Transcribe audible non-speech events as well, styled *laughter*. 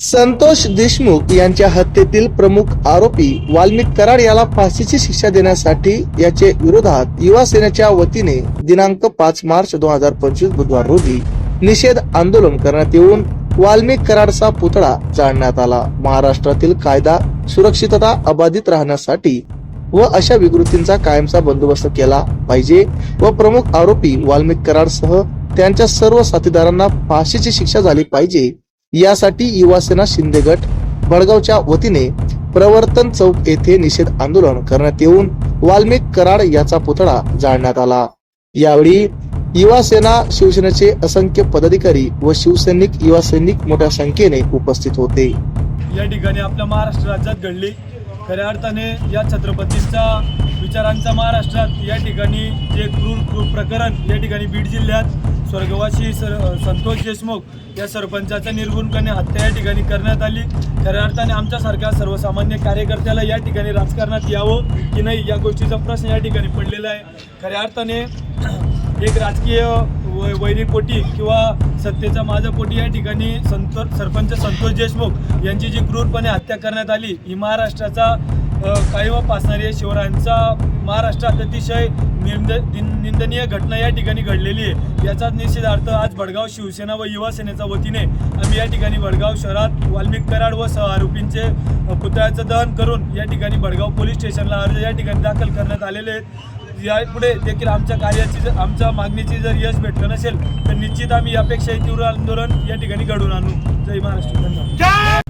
संतोष देशमुख यांच्या हत्येतील प्रमुख आरोपी वाल्मिक कराड याला फाशीची शिक्षा देण्यासाठी याचे विरोधात युवा सेनेच्या वतीने दिनांक पाच मार्च दोन हजार पंचवीस बुधवार रोजी निषेध आंदोलन करण्यात येऊन वाल्मिक कराडचा पुतळा जाळण्यात आला. महाराष्ट्रातील कायदा सुरक्षितता अबाधित राहण्यासाठी व अशा विकृतींचा कायमचा बंदोबस्त केला पाहिजे व प्रमुख आरोपी वाल्मिक कराडसह त्यांच्या सर्व साथीदारांना फाशीची शिक्षा झाली पाहिजे यासाठी युवासेना शिंदे गट बडगावच्या वतीने प्रवर्तन चौक येथे निषेध आंदोलन करण्यात येऊन वाल्मिक कराड याचा पुतळा जाळण्यात आला. यावेळी युवा सेना शिवसेनेचे असंख्य पदाधिकारी व शिवसैनिक युवा सैनिक मोठ्या संख्येने उपस्थित होते. या ठिकाणी आपल्या महाराष्ट्र राज्यात घडली. खऱ्या अर्थाने या छत्रपतींचा विचारांचा महाराष्ट्रात या ठिकाणी जे क्रूर प्रकरण या ठिकाणी बीड जिल्ह्यात स्वर्गवासी सर संतोष देशमुख या सरपंचाचा निर्गुणपणे हत्या या ठिकाणी करण्यात आली. खऱ्या अर्थाने आमच्यासारख्या सर्वसामान्य कार्यकर्त्याला या ठिकाणी राजकारणात यावं की नाही या गोष्टीचा प्रश्न या ठिकाणी पडलेला आहे. खऱ्या अर्थाने *clears throat* एक राजकीय वै- वैरीपोटी किंवा सत्तेचा माझा पोटी या ठिकाणी संतो सरपंच संतोष देशमुख यांची जी क्रूरपणे हत्या करण्यात आली ही महाराष्ट्राचा कायम पासणारी आहे. शिवरायांचा महाराष्ट्रात अतिशय निंद निंदनीय घटना या ठिकाणी घडलेली आहे. याचाच निषेधार्थ आज भडगाव शिवसेना व युवा सेनेच्या वतीने आम्ही या ठिकाणी भडगाव शहरात वाल्मिक कराड व सह आरोपींचे पुतळ्याचं दहन करून या ठिकाणी भडगाव पोलीस स्टेशनला अर्ज या ठिकाणी दाखल करण्यात आलेले आहेत. यापुढे देखील आमच्या कार्याची जर आमच्या मागणीची जर यश भेटलं नसेल तर निश्चित आम्ही यापेक्षाही तीव्र आंदोलन या ठिकाणी घडवून आणू. जय महाराष्ट्र. धन्यवाद.